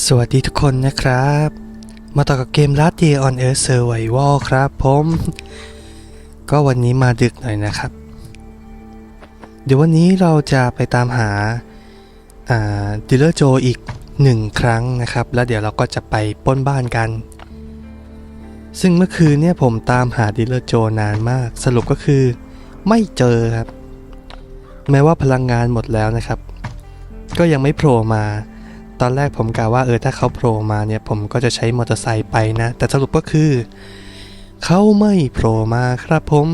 สวัสดีทุกคนนะครับ มาต่อกับเกม Last Day on Earth Survival ครับผม ก็วันนี้มาดึกหน่อยนะครับ เดี๋ยววันนี้เราจะไปตามหาดิลเลอร์โจอีกหนึ่งครั้งนะครับ แล้วเดี๋ยวเราก็จะไปป้นบ้านกัน ซึ่งเมื่อคืนเนี่ยผมตามหาดิลเลอร์โจนานมาก สรุปก็คือไม่เจอครับ แม้ว่าพลังงานหมดแล้วนะครับ ก็ยังไม่โผล่มา ตอนแรกผมกะว่าเออถ้าเขาโผล่มาเนี่ยผมก็จะใช้มอเตอร์ไซค์ไปนะ แต่สรุปก็คือ เขาไม่โผล่มาครับผม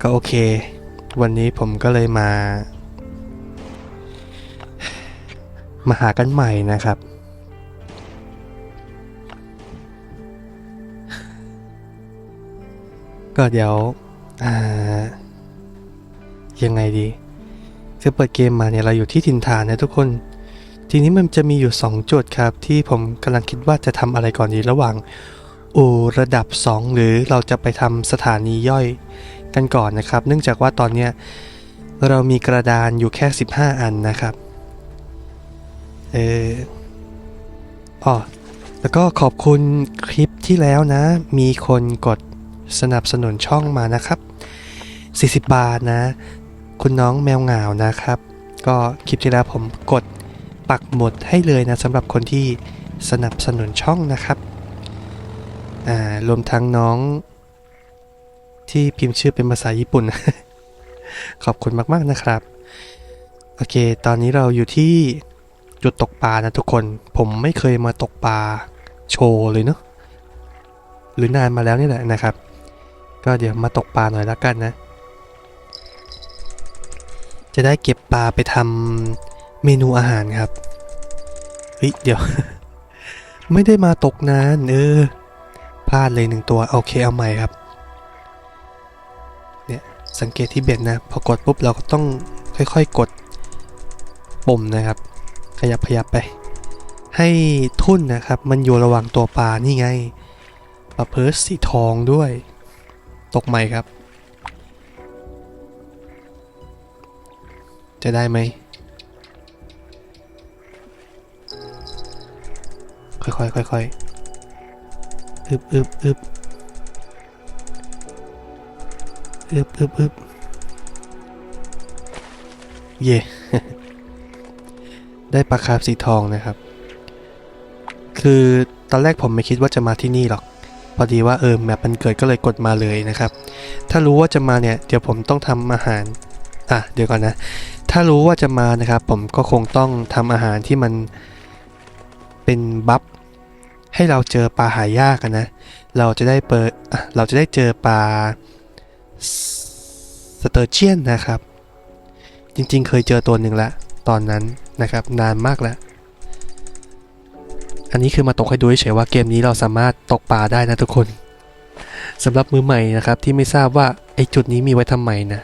ก็โอเค วันนี้ผมก็เลยมา มาหากันใหม่นะครับก็เดี๋ยวยังไงดีคือเปิดเกมมาเนี่ยเราอยู่ที่ถิ่นฐานนะทุกคน ทีนี้มันจะมีอยู่2จุดครับ ที่ผมกำลังคิดว่าจะทำอะไรก่อนดีระหว่างอู่ระดับ 2 หรือเราจะไปทำสถานีย่อยกันก่อนนะครับ เนื่องจากว่าตอนเนี้ยเรามีกระดานอยู่แค่ 15 อันนะครับ เอออ๋อแล้วก็ขอบคุณคลิปที่แล้วนะ มีคนกดสนับสนุนช่องมานะครับ 40 บาทนะ คุณน้องแมวเหงานะครับ ก็คลิปที่แล้วผมกด ปักหมดให้เลยนะสำหรับคนที่สนับสนุนช่องนะครับรวมทั้งน้อง ที่พิมพ์ชื่อเป็นภาษาญี่ปุ่น ขอบคุณมากๆนะครับ โอเค ตอนนี้เราอยู่ที่จุดตกปลานะทุกคน ผมไม่เคยมาตกปลาโชว์เลยเนาะ หรือนานมาแล้วนี่แหละนะครับ ก็เดี๋ยวมาตกปลาหน่อยละกันนะ จะได้เก็บปลาไปทำ เมนูอาหารครับเฮ้ยเดี๋ยว ไม่ได้มาตกนานเออพลาดเลยหนึ่งตัวโอเคเอาใหม่ครับเนี่ยสังเกตที่เบ็ดนะ พอกดปุ๊บเราก็ต้องค่อยๆกดปุ่มนะครับ ขยับขยับไป ให้ทุ่นนะครับ มันอยู่ระหว่างตัวปลานี่ไงปลาเพิร์สสีทองด้วย ตกใหม่ครับ จะได้ไหม ค่อยๆค่อยๆอึบอึบอึบอึบอึบอึบเย่ได้ปลาคาร์ฟสีทองนะครับ คือตอนแรกผมไม่คิดว่าจะมาที่นี่หรอก พอดีว่าเออแมปมันเกิดก็เลยกดมาเลยนะครับ ถ้ารู้ว่าจะมาเนี่ย เดี๋ยวผมต้องทำอาหาร อะเดี๋ยวก่อนนะ ถ้ารู้ว่าจะมานะครับ ผมก็คงต้องทำอาหารที่มัน เป็นบัฟให้เราเจอปลาหายากนะ เราจะได้เปิดเราจะได้เจอปลาสเตอร์เจียนนะครับ จริงๆ เคยเจอตัวหนึ่งละตอนนั้นนะครับ นานมากแล้ว อันนี้คือมาตกให้ดูเฉยๆว่าเกมนี้เราสามารถตกปลาได้นะทุกคนสำหรับมือใหม่นะครับที่ไม่ทราบว่าไอจุดนี้มีไว้ทำไมนะ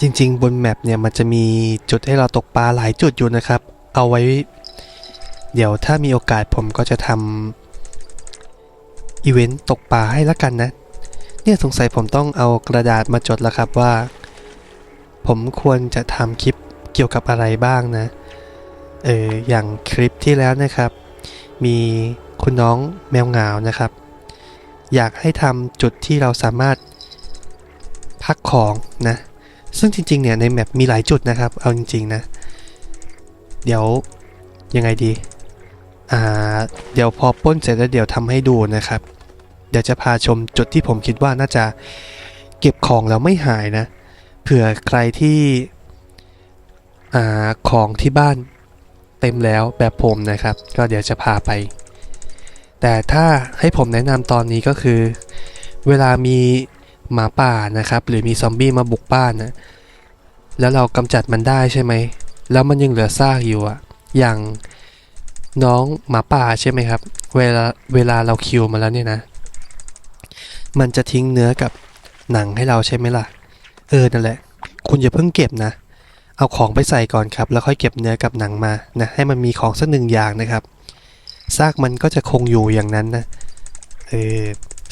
จริงๆ บนแมปเนี่ยมันจะมีจุดให้เราตกปลาหลายจุดอยู่นะครับ เอาไว้ เดี๋ยวถ้ามีโอกาสผมก็จะทำอีเวนต์ตกปลาให้ละกันนะ เนี่ยสงสัยผมต้องเอากระดาษมาจดแล้วครับว่า ผมควรจะทำคลิปเกี่ยวกับอะไรบ้างนะ เอออย่างคลิปที่แล้วนะครับ มีคุณน้องแมวเหงานะครับ อยากให้ทำจุดที่เราสามารถพักของนะ ซึ่งจริงๆเนี่ยในแมปมีหลายจุดนะครับ เอาจริง ๆ นะ เดี๋ยวยังไงดีอ่าเดี๋ยวพอป้นเสร็จแล้วเดี๋ยวทำให้ดูนะครับ เดี๋ยวจะพาชมจุดที่ผมคิดว่าน่าจะเก็บของแล้วไม่หายนะ เผื่อใครที่อ่าของที่บ้านเต็มแล้วแบบผมนะครับ ก็เดี๋ยวจะพาไป แต่ถ้าให้ผมแนะนำตอนนี้ก็คือ เวลามีหมาป่านะครับ หรือมีซอมบี้มาบุกบ้านนะแล้วเรากำจัดมันได้ใช่ไหม แล้วมันยังเหลือซากอยู่อะอย่างน้องหมาป่าใช่ไหมครับ เวลาเวลาเราคิวมาแล้วเนี่ยนะ มันจะทิ้งเนื้อกับหนังให้เราใช่ไหมล่ะ เออนั่นแหละ คุณอย่าเพิ่งเก็บนะ เอาของไปใส่ก่อนครับ แล้วค่อยเก็บเนื้อกับหนังมานะให้มันมีของสักหนึ่งอย่างนะครับซากมันก็จะคงอยู่อย่างนั้นนะเออ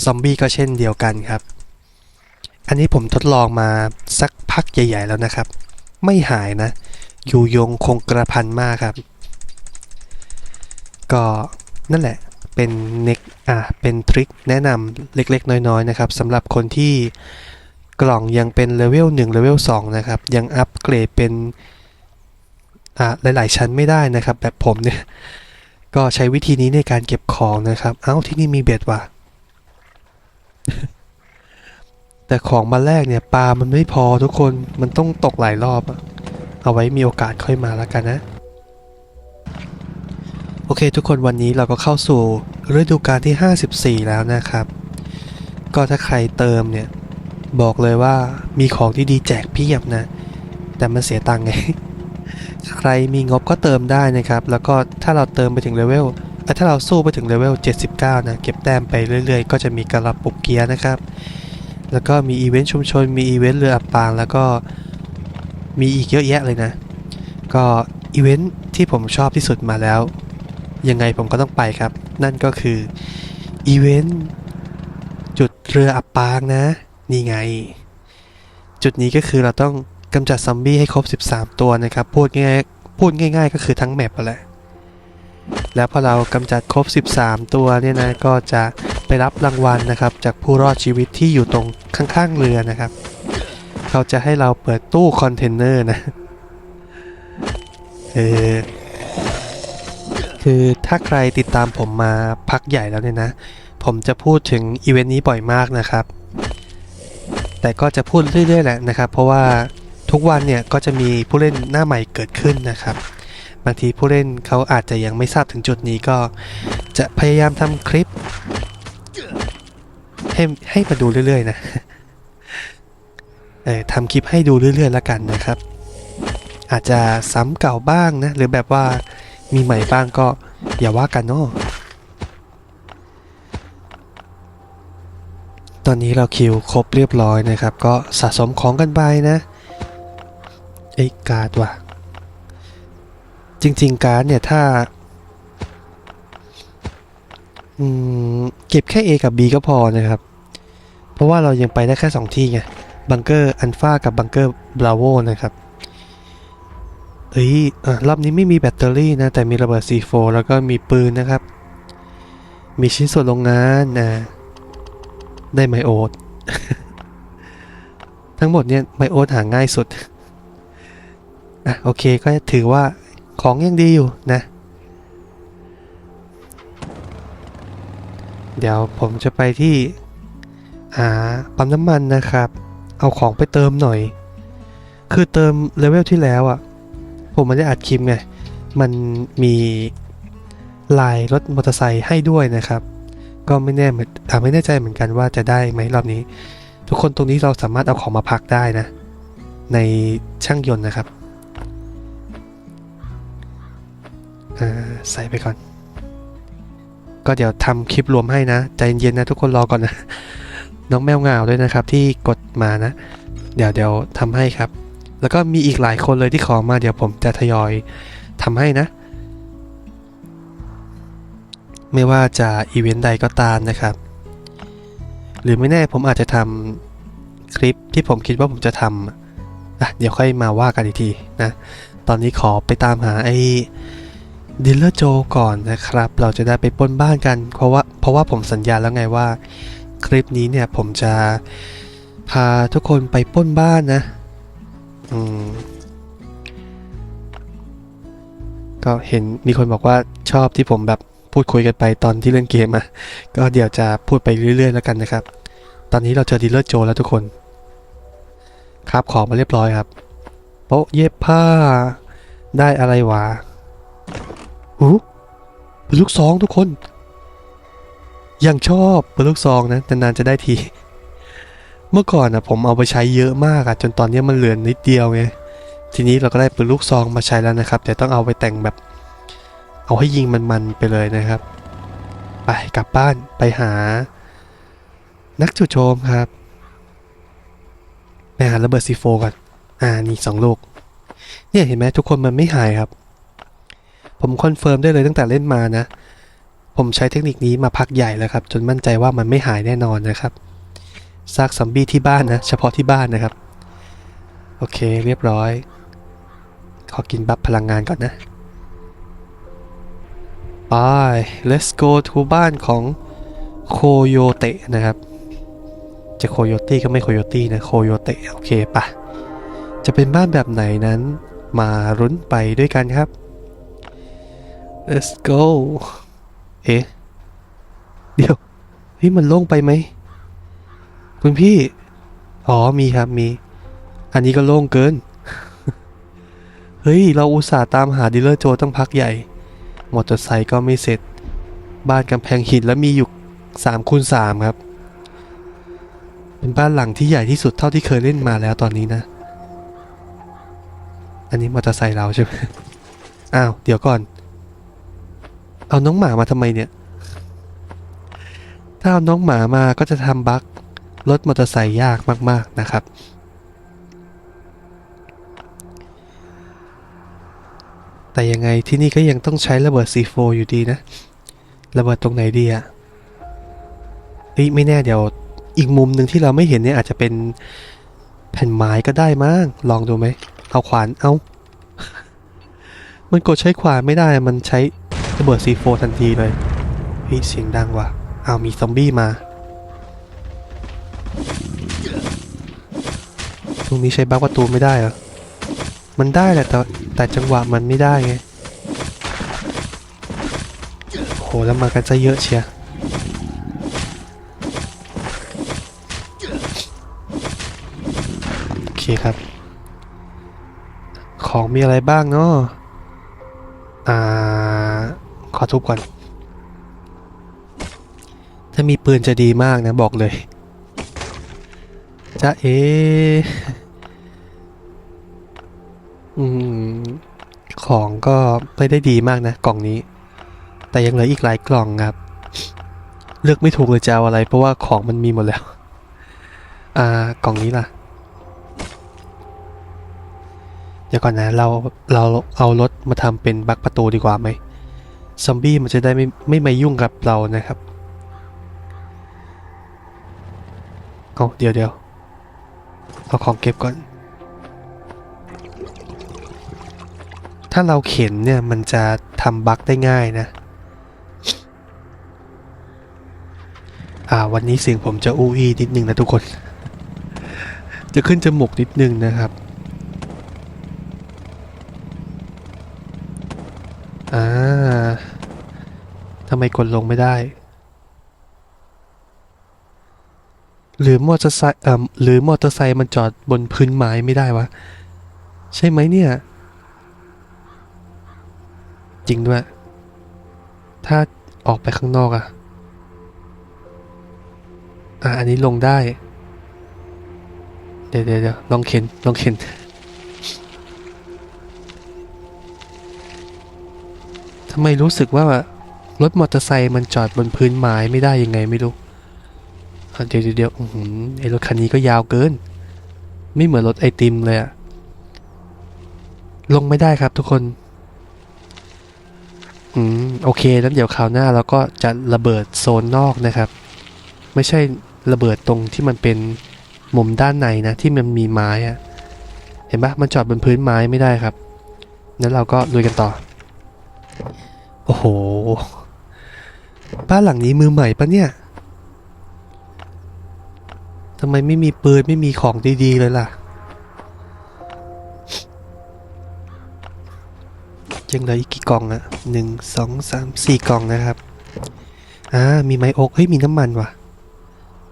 ซอมบี้ก็เช่นเดียวกันครับ อันนี้ผมทดลองมาสักพักใหญ่ ๆ แล้วนะครับ ไม่หายนะ ยู่ยงคงกระพันมากครับ ก็นั่นแหละเป็นเน็กอะเป็นทริคแนะนำเล็กๆ น้อยๆนะครับสำหรับคนที่กล่องยังเป็นเลเวล1เลเวล2นะครับ ยังอัปเกรดเป็นอะหลายๆ ชั้นไม่ได้นะครับ แบบผมเนี่ย ก็ใช้วิธีนี้ในการเก็บของนะครับ เอ้าที่นี่มีเบ็ดว่ะ แต่ของมาแรกเนี่ยปลามันไม่พอทุกคนมันต้องตกหลายรอบอะ เอาไว้มีโอกาสค่อยมาแล้วกันนะ โอเคทุกคนวันนี้เราก็เข้าสู่ฤดูกาลที่ 54 แล้วนะครับ ก็ถ้าใครเติมเนี่ย บอกเลยว่ามีของที่ดีแจกเพียบนะ แต่มันเสียตังค์ไง ใครมีงบก็เติมได้นะครับ แล้วก็ถ้าเราเติมไปถึงเลเวลถ้าเราสู้ไปถึงเลเวล 79 นะ เก็บแต้มไปเรื่อยๆ ก็จะมีกระปุกเกียร์นะครับ แล้วก็มีอีเวนต์ชุมชน มีอีเวนต์เรืออับปาง แล้วก็ มีอีกเยอะแยะเลยนะ ก็อีเวนต์ที่ผมชอบที่สุดมาแล้ว ยังไงผมก็ต้องไปครับ นั่นก็คืออีเวนต์จุดเรืออับปางนะ นี่ไง จุดนี้ก็คือเราต้องกำจัดซอมบี้ให้ครบ 13 ตัวนะครับ พูดง่ายๆพูดง่าย ๆ ก็คือทั้งแมปแหละแล้วพอเรากำจัดครบ 13 ตัวเนี่ยนะก็จะไปรับรางวัลนะครับ จากผู้รอดชีวิตที่อยู่ตรงข้างๆเรือนะครับ เขาจะให้เราเปิดตู้คอนเทนเนอร์นะเออคือถ้าใครติดตามผมมาพักใหญ่แล้วเนี่ยนะ ผมจะพูดถึงอีเวนต์นี้บ่อยมากนะครับ แต่ก็จะพูดเรื่อยๆแหละนะครับ เพราะว่าทุกวันเนี่ยก็จะมีผู้เล่นหน้าใหม่เกิดขึ้นนะครับบางทีผู้เล่นเขาอาจจะยังไม่ทราบถึงจุดนี้ก็จะพยายามทำคลิปให้ให้มาดูเรื่อยๆนะ ทำคลิปให้ดูเรื่อยๆแล้วกันนะครับ อาจจะซ้ำเก่าบ้างนะ หรือแบบว่ามีใหม่บ้างก็อย่าว่ากันเนาะตอนนี้เราคิวครบเรียบร้อยนะครับ ก็สะสมของกันไปนะไอ้การ์ดว่ะ จริง ๆ การ์ดเนี่ยถ้าเก็บแค่ A กับ B ก็พอนะครับ เพราะว่าเรายังไปได้แค่ 2 ที่ไง บังเกอร์อันฟากับบังเกอร์บราโวนะครับเอ้ยรอบนี้ไม่มีแบตเตอรี่นะ แต่มีระเบิด C4 แล้วก็มีปืนนะครับ มีชิ้นส่วนโรงงานนะได้ไมโอดทั้งหมดเนี่ยไมโอดหาง่ายสุดอะโอเคก็ถือว่าของยังดีอยู่นะ เดี๋ยวผมจะไปที่หาปั๊มน้ำมันนะครับ เอาของไปเติมหน่อย คือเติมเลเวลที่แล้วอะ่ะ ผมไม่ได้อัดคลิปไง มันมีลายรถมอเตอร์ไซค์ให้ด้วยนะครับ ก็ไม่แน่เหมือนไม่แน่ใจเหมือนกันว่าจะได้ไหมรอบนี้ ทุกคนตรงนี้เราสามารถเอาของมาพักได้นะ ในช่างยนต์นะครับอ่าใส่ไปก่อน ก็เดี๋ยวทำคลิปรวมให้นะ ใจเย็นๆนะทุกคนรอก่อนนะ น้องแมวเงาด้วยนะครับที่กดมานะ เดี๋ยวเดี๋ยวทำให้ครับ แล้วก็มีอีกหลายคนเลยที่ขอมาเดี๋ยวผมจะทยอยทำให้นะ ไม่ว่าจะอีเวนต์ใดก็ตามนะครับ หรือไม่แน่ผมอาจจะทำคลิปที่ผมคิดว่าผมจะทำอะเดี๋ยวค่อยมาว่ากันอีกทีนะ ตอนนี้ขอไปตามหาไอ้ดิลเลอร์โจก่อนนะครับ เราจะได้ไปป้นบ้านกัน เพราะว่าเพราะว่าผมสัญญาแล้วไงว่า คลิปนี้เนี่ยผมจะพาทุกคนไปป้นบ้านนะ อืม ก็เห็นมีคนบอกว่าชอบที่ผมแบบพูดคุยกันไปตอนที่เล่นเกมอะก็เดี๋ยวจะพูดไปเรื่อยๆ แล้วกันนะครับ ตอนนี้เราเจอดีลเลอร์โจแล้วทุกคน ครับของมาเรียบร้อยครับโป๊ะเย็บผ้าได้อะไรวะอู้เป็นลูกซองทุกคน ยังชอบป็นลูกซองนะนานๆจะได้ที เมื่อก่อนนะผมเอาไปใช้เยอะมากอะจนตอนนี้มันเหลือนิดเดียวไงทีนี้เราก็ได้ปืนลูกซองมาใช้แล้วนะครับแต่ต้องเอาไปแต่งแบบ เอาให้ยิงมันๆไปเลยนะครับ ไปกลับบ้านไปหา นักจู่โจมครับไปหาระเบิดซีโฟก่อนอ่านี่สองลูกเนี่ยเห็นไหมทุกคนมันไม่หายครับ ผมคอนเฟิร์มได้เลยตั้งแต่เล่นมานะ ผมใช้เทคนิคนี้มาพักใหญ่แล้วครับ จนมั่นใจว่ามันไม่หายแน่นอนนะครับซากซอมบี้ที่บ้านนะ เฉพาะที่บ้านนะครับ โอเคเรียบร้อย ขอกินบัฟพลังงานก่อนนะ ไป let's go to บ้านของโคโยเตะนะครับ จะโคโยตี้ก็ไม่โคโยตี้นะ โคโยเตะโอเคปะจะเป็นบ้านแบบไหนนั้นมารุ้นไปด้วยกันครับ let's go เอ๊ะเดี๋ยวเฮ้ยมันโล่งไปไหมคุณพี่ อ๋อมีครับมี อันนี้ก็โล่งเกิน เฮ้ย เราอุตส่าห์ตามหาดีลเลอร์โจตั้งพักใหญ่ มอเตอร์ไซค์ก็ไม่เสร็จ บ้านกำแพงหินแล้วมีอยู่3คูณ3ครับ เป็นบ้านหลังที่ใหญ่ที่สุดเท่าที่เคยเล่นมาแล้วตอนนี้นะ อันนี้มอเตอร์ไซค์เราใช่ไหม อ้าว เดี๋ยวก่อน เอาน้องหมามาทำไมเนี่ย ถ้าเอาน้องหมามาก็จะทำบั๊กรถมอเตอร์ไซค์ยากมาก ๆ นะครับ แต่ยังไงที่นี่ก็ยังต้องใช้ระเบิด C4 อยู่ดีนะ ระเบิดตรงไหนดีอะเฮ้ยไม่แน่เดี๋ยวอีกมุมหนึ่งที่เราไม่เห็นเนี่ยอาจจะเป็นแผ่นไม้ก็ได้มั้งลองดูไหมเอาขวานเอา มันกดใช้ขวานไม่ได้มันใช้ ระเบิด C4 ทันทีเลยเฮ้ยเสียงดังว่ะเอามีซอมบี้มา ตรงนี้ใช้บั๊กประตูไม่ได้เหรอ มันได้แหละแต่แต่จังหวะมันไม่ได้ไง โหแล้วมากันจะเยอะเชียร์โอเคครับ ของมีอะไรบ้างเนาะอ่า ขอทุบก่อน ถ้ามีปืนจะดีมากนะบอกเลยจ้าเออืม ของก็ไม่ได้ดีมากนะ กล่องนี้ แต่ยังเหลืออีกหลายกล่องครับ เลือกไม่ถูกเลยจะเอาอะไร เพราะว่าของมันมีหมดแล้ว อ่ากล่องนี้ล่ะ เดี๋ยวก่อนนะ เราเราเอารถมาทำเป็นบักประตูดีกว่าไหม ซอมบี้มันจะได้ไม่ไม่มายุ่งกับเรานะครับเอาเดี๋ยวเดี๋ยวเอาของเก็บก่อน ถ้าเราเข็นเนี่ยมันจะทำบั๊กได้ง่ายนะ อ่าวันนี้เสียงผมจะอู้อี้นิดนึงนะทุกคน จะขึ้นจมูกนิดนึงนะครับ อ่าทำไมกดลงไม่ได้ หรือมอเตอร์ไซค์เอ่อหรือมอเตอร์ไซค์มันจอดบนพื้นไม้ไม่ได้วะ ใช่ไหมเนี่ย จริงด้วย ถ้าออกไปข้างนอกอะอะ อันนี้ลงได้ เดี๋ยวเดี๋ยวเดี๋ยวลองเข็น ลองเข็นทำไมรู้สึกว่า รถมอเตอร์ไซค์มันจอดบนพื้นไม้ไม่ได้ยังไงไม่รู้เดี๋ยวเดี๋ยวเดี๋ยวอื้อหือไอรถคันนี้ก็ยาวเกิน ไม่เหมือนรถไอติมเลยอะลงไม่ได้ครับทุกคน อืมโอเคนั้นเดี๋ยวคราวหน้าเราก็จะระเบิดโซนนอกนะครับ ไม่ใช่ระเบิดตรงที่มันเป็นมุมด้านในนะที่มันมีไม้อะเห็นปะมันจอดบนพื้นไม้ไม่ได้ครับนั้นเราก็ลุยกันต่อ โอ้โห บ้านหลังนี้มือใหม่ปะเนี่ยทำไมไม่มีปืนไม่มีของดีๆเลยล่ะ ยังเหลืออีกกี่กล่องอะหนึ่งสองสามสี่กล่องนะครับ อ่า มีไม้อกเฮ้ย มีน้ำมันว่ะ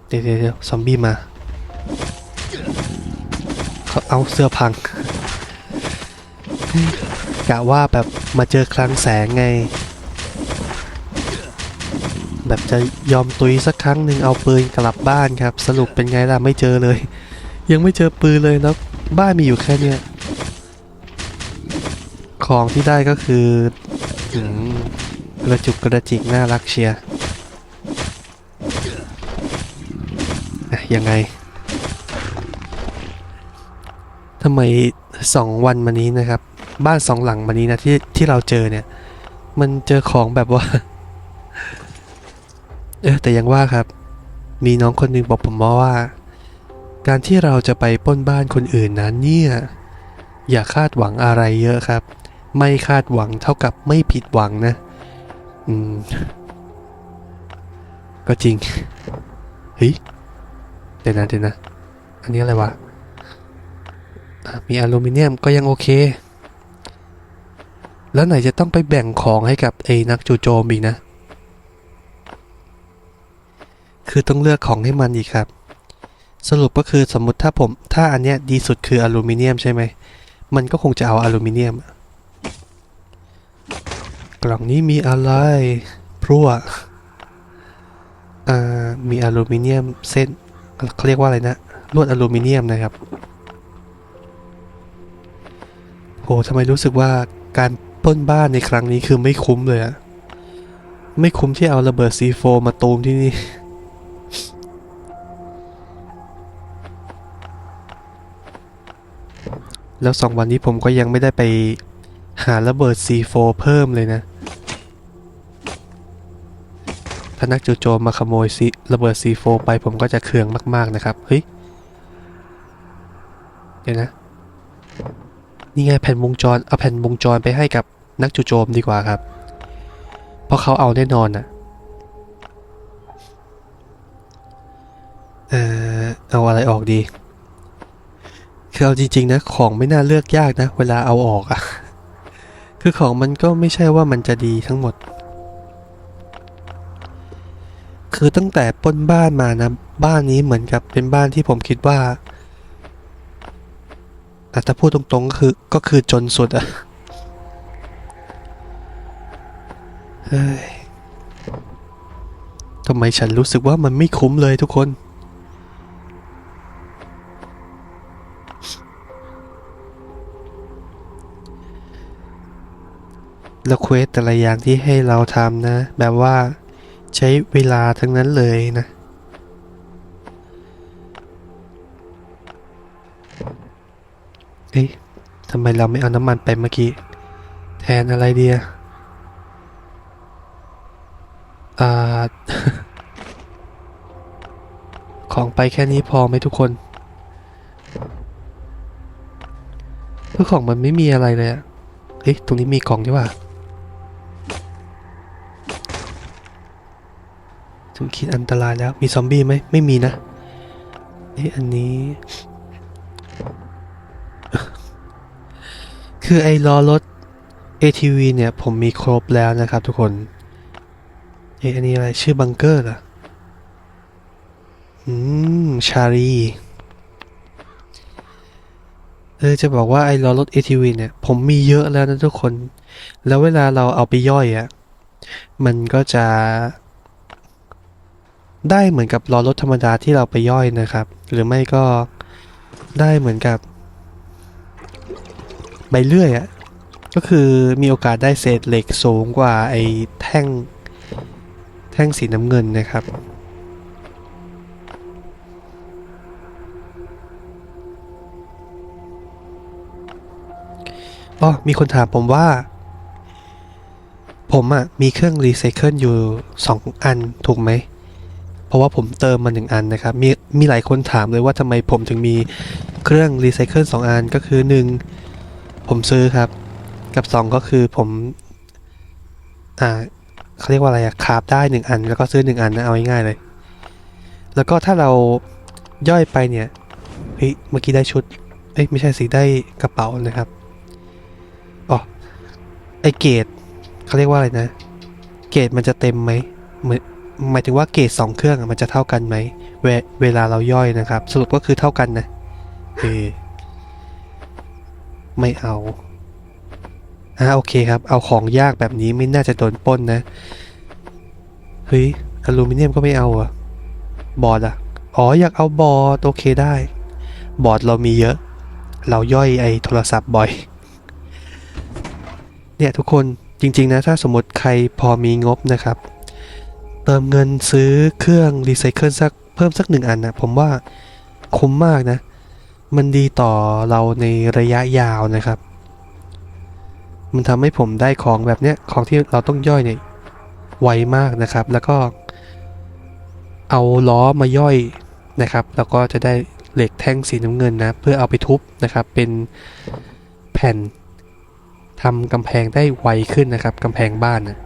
เดี๋ยวเดี๋ยวเดี๋ยวซอมบี้มา เขาเอาเสื้อพังกะว่าแบบมาเจอคลังแสงไง แบบจะยอมตุยสักครั้งหนึ่งเอาปืนกลับบ้านครับ สรุปเป็นไงล่ะไม่เจอเลย ยังไม่เจอปืนเลยแล้วบ้านมีอยู่แค่เนี้ยของที่ได้ก็คืออกระจุกกระจิกน่ารักเชียร์อะยังไงทำไมสองวันมานี้นะครับ บ้านสองหลังมานี้นะที่ที่เราเจอเนี่ย มันเจอของแบบว่า เออแต่ยังว่าครับ มีน้องคนหนึ่งบอกผมมาว่า การที่เราจะไปปล้นบ้านคนอื่นนั้นเนี่ยอย่าคาดหวังอะไรเยอะครับ ไม่คาดหวังเท่ากับไม่ผิดหวังนะ อืม ก็จริงเฮ้ยเดี๋ยวนะเดี๋ยวนะ อันนี้อะไรวะมีอลูมิเนียมก็ยังโอเค แล้วไหนจะต้องไปแบ่งของให้กับไอ้นักจูโจมอีกนะ คือต้องเลือกของให้มันอีกครับ สรุปก็คือสมมติถ้าผม ถ้าอันเนี้ยดีสุดคืออลูมิเนียมใช่ไหม มันก็คงจะเอาอลูมิเนียม กล่องนี้มีอะไรพรั่วอ่ามีอลูมิเนียมเส้นเขาเรียกว่าอะไรนะลวดอลูมิเนียมนะครับโหทำไมรู้สึกว่าการป้นบ้านในครั้งนี้คือไม่คุ้มเลยอะไม่คุ้มที่เอาระเบิด C4 มาตูมที่นี่ แล้วสองวันนี้ผมก็ยังไม่ได้ไปหาระเบิด C4 เพิ่มเลยนะ ถ้านักจูโจมมาขโมย C ระเบิด C4 ไปผมก็จะเคืองมากๆนะครับ เฮ้ย เดี๋ยวนะ นี่ไงแผ่นวงจร เอาแผ่นวงจรไปให้กับนักจูโจมดีกว่าครับ เพราะเขาเอาแน่นอนน่ะเอ่อเอาอะไรออกดี คือเอาจริงๆนะของไม่น่าเลือกยากนะ เวลาเอาออกอะคือของมันก็ไม่ใช่ว่ามันจะดีทั้งหมด คือตั้งแต่ป้นบ้านมานะ บ้านนี้เหมือนกับเป็นบ้านที่ผมคิดว่าอ่ถ้าพูดตรงๆก็คือก็คือจนสุดอะเฮ้ยทำไมฉันรู้สึกว่ามันไม่คุ้มเลยทุกคน เควสแต่ละอย่างที่ให้เราทำนะ แบบว่าใช้เวลาทั้งนั้นเลยนะเอ๊ะทำไมเราไม่เอาน้ำมันไปเมื่อกี้ แทนอะไรเดีอะอ่า ของไปแค่นี้พอไหมทุกคนเพื่อของมันไม่มีอะไรเลยอะเฮ้ยตรงนี้มีกล่องดีกว่า ถึงขีดอันตรายแล้ว มีซอมบี้ไหมไม่มีนะเอ๊ะอันนี้ คือไอ้ล้อรถ ATV เนี่ย ผมมีครบแล้วนะครับทุกคนเอ๊ะอันนี้อะไร ชื่อบังเกอร์เหรอ อืม ชารี เออ จะบอกว่าไอ้ล้อรถ ATV เนี่ย ผมมีเยอะแล้วนะทุกคน แล้วเวลาเราเอาไปย่อยอะ่ะมันก็จะ ได้เหมือนกับล้อรถธรรมดาที่เราไปย่อยนะครับ หรือไม่ก็ได้เหมือนกับใบเลื่อยอะ่ะก็คือมีโอกาสได้เศษเหล็กสูงกว่าไอ้แท่งแท่งสีน้ำเงินนะครับ อ๋อ มีคนถามผมว่า ผมอะ่ะ มีเครื่องรีไซเคิลอยู่ 2 อันถูกไหม ราะว่าผมเติมมาหนึ่งอันนะครับ มีมีหลายคนถามเลยว่าทำไมผมถึงมีเครื่องรีไซเคิล2อันก็คือ1ผมซื้อครับ กับ2ก็คือผม อ่าเขาเรียกว่าอะไรอะคราฟได้1อัน แล้วก็ซื้อ1อันนะเอาง่ายๆเลย แล้วก็ถ้าเราย่อยไปเนี่ยเฮ้ยเมื่อกี้ได้ชุดเอ้ยไม่ใช่สิได้กระเป๋านะครับอ๋อไอเกรดเขาเรียกว่าอะไรนะ เกรดมันจะเต็มไหมเหมือน หมายถึงว่าเกรดสองเครื่องมันจะเท่ากันไหมเวเวลาเราย่อยนะครับ สรุปก็คือเท่ากันนะเออไม่เอาอ่าโอเคครับ เอาของยากแบบนี้ไม่น่าจะโดนป้นนะเฮ้ยอลูมิเนียมก็ไม่เอาอะบอร์ดอะอ๋ออยากเอาบอร์ดโอเคได้ บอร์ดเรามีเยอะ เราย่อยไอ้โทรศัพท์บ่อย เนี่ยทุกคนจริง ๆ นะ ถ้าสมมติใครพอมีงบนะครับ เติมเงินซื้อเครื่องรีไซเคิลสักเพิ่มสักหนึ่งอันนะผมว่าคุ้มมากนะ มันดีต่อเราในระยะยาวนะครับ มันทำให้ผมได้ของแบบเนี้ยของที่เราต้องย่อยเนี่ยไวมากนะครับ แล้วก็ เอาล้อมาย่อยนะครับ แล้วก็จะได้เหล็กแท่งสีน้ำเงินนะ เพื่อเอาไปทุบนะครับ เป็นแผ่นทำกำแพงได้ไวขึ้นนะครับกำแพงบ้านนะ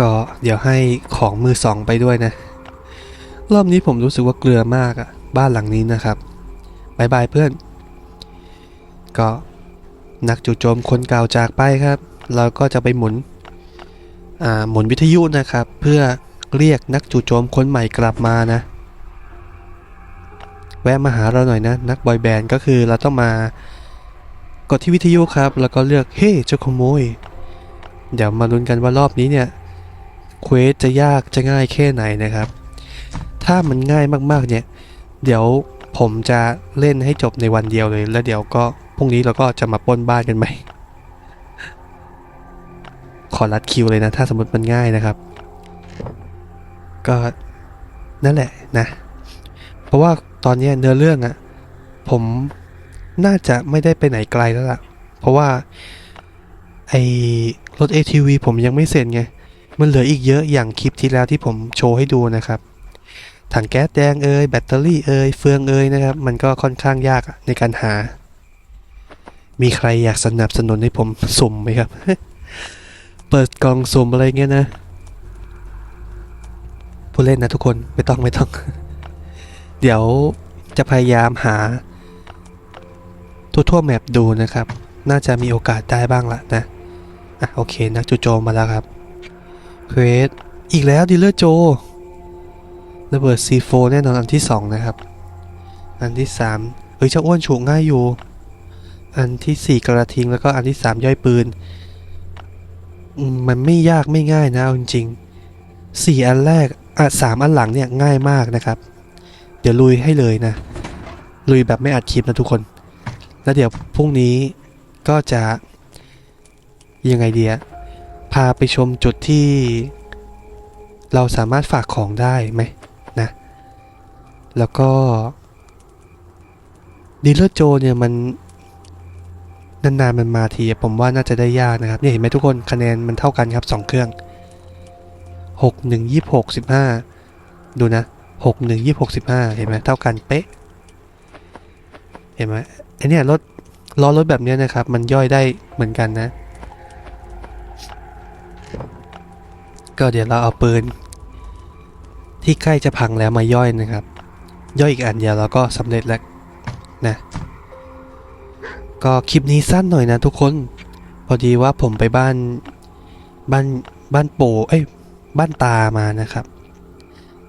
ก็เดี๋ยวให้ของมือสองไปด้วยนะ รอบนี้ผมรู้สึกว่าเกลือมากอะบ้านหลังนี้นะครับบายบายเพื่อน ก็นักจู่โจมคนเก่าจากไปครับ เราก็จะไปหมุนอ่าหมุนวิทยุนะครับ เพื่อเรียกนักจู่โจมคนใหม่กลับมานะ แวะมาหาเราหน่อยนะ นักบอยแบนด์ก็คือเราต้องมากดที่วิทยุครับ แล้วก็เลือกเฮ้เจ้าขโมย เดี๋ยวมาลุ้นกันว่ารอบนี้เนี่ย เควสจะยากจะง่ายแค่ไหนนะครับ ถ้ามันง่ายมากๆเนี่ย เดี๋ยวผมจะเล่นให้จบในวันเดียวเลย แล้วเดี๋ยวก็พรุ่งนี้เราก็จะมาป้นบ้านกันใหม่ขอรัดคิวเลยนะ ถ้าสมมติมันง่ายนะครับ ก็นั่นแหละนะ เพราะว่าตอนนี้เนื้อเรื่องอะผมน่าจะไม่ได้ไปไหนไกลแล้วล่ะ เพราะว่า ไอรถ ATV ผมยังไม่เสร็จไง มันเหลืออีกเยอะอย่างคลิปที่แล้วที่ผมโชว์ให้ดูนะครับ ถังแก๊สแดงเอยแบตเตอรี่เอยเฟืองเอยนะครับ มันก็ค่อนข้างยากในการหา มีใครอยากสนับสนุนให้ผมสุ่มไหมครับ เปิดกล่องสุ่มอะไรเงี้ยนะผู้เล่นนะทุกคนไม่ต้องไม่ต้อง เดี๋ยวจะพยายามหาทั่วทั่วแมปดูนะครับ น่าจะมีโอกาสได้บ้างละนะ อะโอเคนักจู่โจมมาแล้วครับ เควสอีกแล้วดีลเลอร์โจระเบิด C4 แน่นอนอันที่ 2 นะครับ อันที่ 3 เฮ้ยเจ้าอ้วนฉกง่ายอยู่ อันที่ 4 กระทิงแล้วก็อันที่ 3 ย่อยปืน มันไม่ยากไม่ง่ายนะจริงๆสี่อันแรกอะสามอันหลังเนี่ยง่ายมากนะครับ เดี๋ยวลุยให้เลยนะ ลุยแบบไม่อัดคลิปนะทุกคน แล้วเดี๋ยวพรุ่งนี้ก็จะยังไงเดีย พาไปชมจุดที่ เราสามารถฝากของได้ไหมนะ แล้วก็ดีลเลอร์โจเนี่ยมันนานๆมันมาทีผมว่าน่าจะได้ยากนะครับเนี่ยเห็นไหมทุกคนคะแนนมันเท่ากันครับสองเครื่องหกหนึ่งยี่หกสิบห้าดูนะหกหนึ่งยี่หกสิบห้าเห็นไหมเท่ากันเป๊ะ เห็นไหมไอเนี่ยรถล้อรถแบบเนี้ยนะครับ มันย่อยได้เหมือนกันนะ ก็เดี๋ยวเราเอาปืน ที่ใกล้จะพังแล้วมาย่อยนะครับ ย่อยอีกอันเดียวเราก็สำเร็จแล้วนะ ก็คลิปนี้สั้นหน่อยนะทุกคน พอดีว่าผมไปบ้านบ้านบ้านโปเอ้ยบ้านตามานะครับ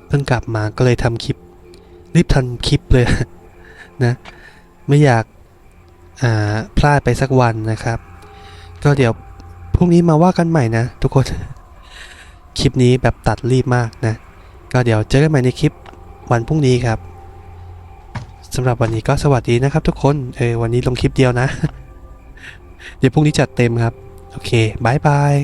เพิ่งกลับมาก็เลยทำคลิป รีบทันคลิปเลยนะ ไม่อยากาพลาดไปสักวันนะครับ ก็เดี๋ยวพรุ่งนี้มาว่ากันใหม่นะทุกคน คลิปนี้แบบตัดรีบมากนะ ก็เดี๋ยวเจอกันใหม่ในคลิปวันพรุ่งนี้ครับสำหรับวันนี้ก็สวัสดีนะครับทุกคนเออวันนี้ลงคลิปเดียวนะ เดี๋ยวพรุ่งนี้จัดเต็มครับ โอเคบายบาย